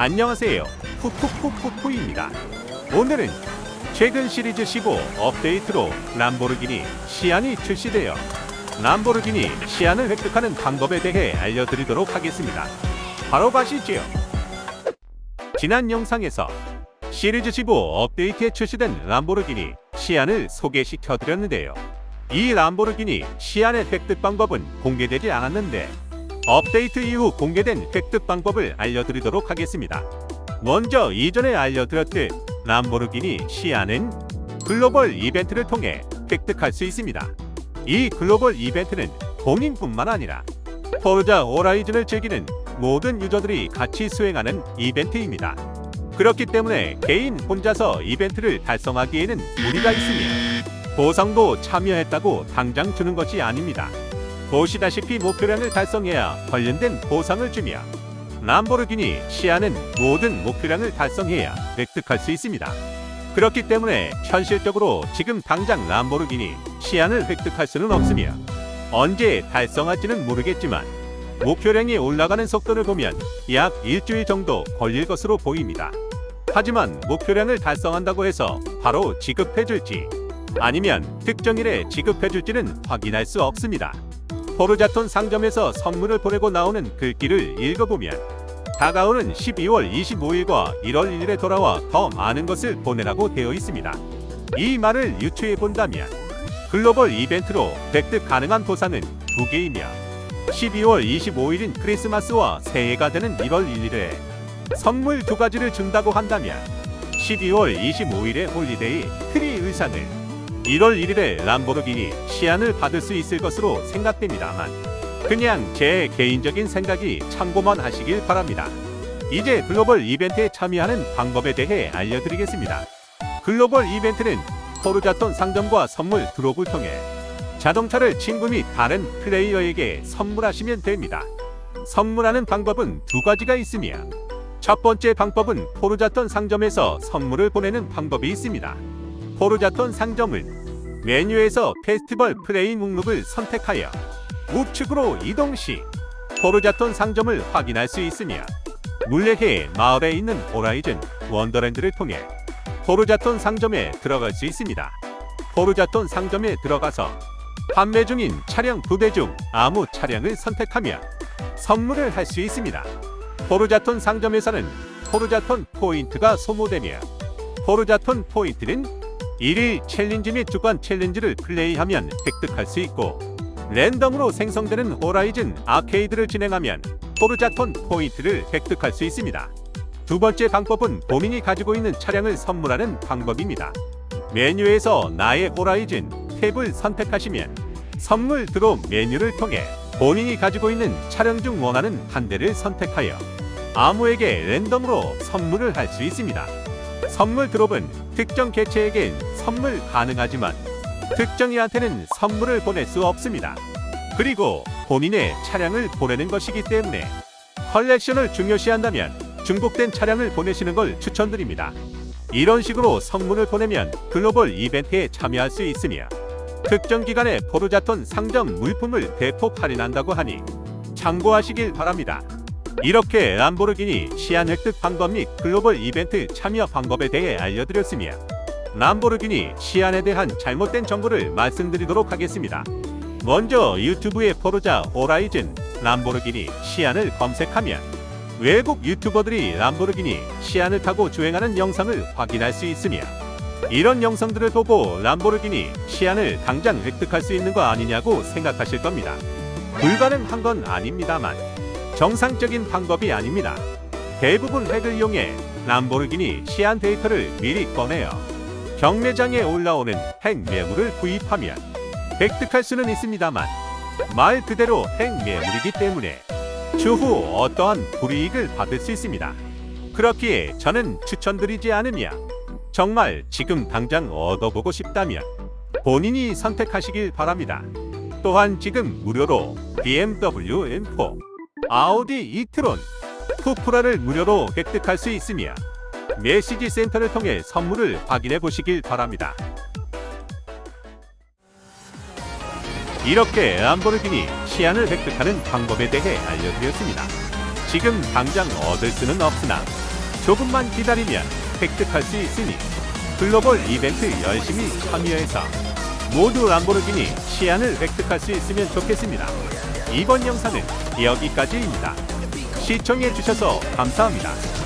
안녕하세요. 푸푸푸푸푸입니다. 오늘은 최근 시리즈 15 업데이트로 람보르기니 시안이 출시되어 람보르기니 시안을 획득하는 방법에 대해 알려드리도록 하겠습니다. 바로 가시죠. 지난 영상에서 시리즈 15 업데이트에 출시된 람보르기니 시안을 소개시켜 드렸는데요. 이 람보르기니 시안의 획득 방법은 공개되지 않았는데 업데이트 이후 공개된 획득 방법을 알려드리도록 하겠습니다. 먼저 이전에 알려드렸듯 람보르기니 시안은 글로벌 이벤트를 통해 획득할 수 있습니다. 이 글로벌 이벤트는 본인뿐만 아니라 포르자 호라이즌을 즐기는 모든 유저들이 같이 수행하는 이벤트입니다. 그렇기 때문에 개인 혼자서 이벤트를 달성하기에는 무리가 있으며 보상도 참여했다고 당장 주는 것이 아닙니다. 보시다시피 목표량을 달성해야 관련된 보상을 주며 람보르기니 시아는 모든 목표량을 달성해야 획득할 수 있습니다. 그렇기 때문에 현실적으로 지금 당장 람보르기니 시안을 획득할 수는 없으며 언제 달성할지는 모르겠지만 목표량이 올라가는 속도를 보면 약 일주일 정도 걸릴 것으로 보입니다. 하지만 목표량을 달성한다고 해서 바로 지급해줄지 아니면 특정일에 지급해줄지는 확인할 수 없습니다. 포르자톤 상점에서 선물을 보내고 나오는 글귀를 읽어보면 다가오는 12월 25일과 1월 1일에 돌아와 더 많은 것을 보내라고 되어 있습니다. 이 말을 유추해 본다면 글로벌 이벤트로 획득 가능한 보상은 두 개이며 12월 25일인 크리스마스와 새해가 되는 1월 1일에 선물 두 가지를 준다고 한다면 12월 25일의 홀리데이 트리 의상을 1월 1일에 람보르기니 시안을 받을 수 있을 것으로 생각됩니다만 그냥 제 개인적인 생각이 참고만 하시길 바랍니다. 이제 글로벌 이벤트에 참여하는 방법에 대해 알려드리겠습니다. 글로벌 이벤트는 포르자톤 상점과 선물 드롭을 통해 자동차를 친구 및 다른 플레이어에게 선물하시면 됩니다. 선물하는 방법은 두 가지가 있으며 첫 번째 방법은 포르자톤 상점에서 선물을 보내는 방법이 있습니다. 포르자톤 상점은 메뉴에서 페스티벌 플레이 목록을 선택하여 우측으로 이동 시 포르자톤 상점을 확인할 수 있으며 물레해 마을에 있는 호라이즌 원더랜드를 통해 포르자톤 상점에 들어갈 수 있습니다. 포르자톤 상점에 들어가서 판매 중인 차량 두대중 아무 차량을 선택하며 선물을 할 수 있습니다. 포르자톤 상점에서는 포르자톤 포인트가 소모되며 포르자톤 포인트는 1일 챌린지 및 주간 챌린지를 플레이하면 획득할 수 있고 랜덤으로 생성되는 호라이즌 아케이드를 진행하면 포르자톤 포인트를 획득할 수 있습니다. 두 번째 방법은 본인이 가지고 있는 차량을 선물하는 방법입니다. 메뉴에서 나의 호라이즌 탭을 선택하시면 선물 드롭 메뉴를 통해 본인이 가지고 있는 차량 중 원하는 한 대를 선택하여 아무에게 랜덤으로 선물을 할 수 있습니다. 선물 드롭은 특정 개체에겐 선물 가능하지만 특정이한테는 선물을 보낼 수 없습니다. 그리고 본인의 차량을 보내는 것이기 때문에 컬렉션을 중요시한다면 중복된 차량을 보내시는 걸 추천드립니다. 이런 식으로 선물을 보내면 글로벌 이벤트에 참여할 수 있으며 특정 기간에 포르자톤 상점 물품을 대폭 할인한다고 하니 참고하시길 바랍니다. 이렇게 람보르기니 시안 획득 방법 및 글로벌 이벤트 참여 방법에 대해 알려드렸으며 람보르기니 시안에 대한 잘못된 정보를 말씀드리도록 하겠습니다. 먼저 유튜브에 포르자 호라이즌 람보르기니 시안을 검색하면 외국 유튜버들이 람보르기니 시안을 타고 주행하는 영상을 확인할 수 있으며 이런 영상들을 보고 람보르기니 시안을 당장 획득할 수 있는 거 아니냐고 생각하실 겁니다. 불가능한 건 아닙니다만 정상적인 방법이 아닙니다. 대부분 핵을 이용해 람보르기니 시안 데이터를 미리 꺼내어 경매장에 올라오는 핵 매물을 구입하면 획득할 수는 있습니다만 말 그대로 핵 매물이기 때문에 추후 어떠한 불이익을 받을 수 있습니다. 그렇기에 저는 추천드리지 않으며 정말 지금 당장 얻어보고 싶다면 본인이 선택하시길 바랍니다. 또한 지금 무료로 BMW M4, 아우디 이트론, 쿠프라를 무료로 획득할 수 있으며 메시지 센터를 통해 선물을 확인해 보시길 바랍니다. 이렇게 람보르기니 시안을 획득하는 방법에 대해 알려드렸습니다. 지금 당장 얻을 수는 없으나 조금만 기다리면 획득할 수 있으니 글로벌 이벤트 열심히 참여해서 모두 람보르기니 시안을 획득할 수 있으면 좋겠습니다. 이번 영상은 여기까지입니다. 시청해 주셔서 감사합니다.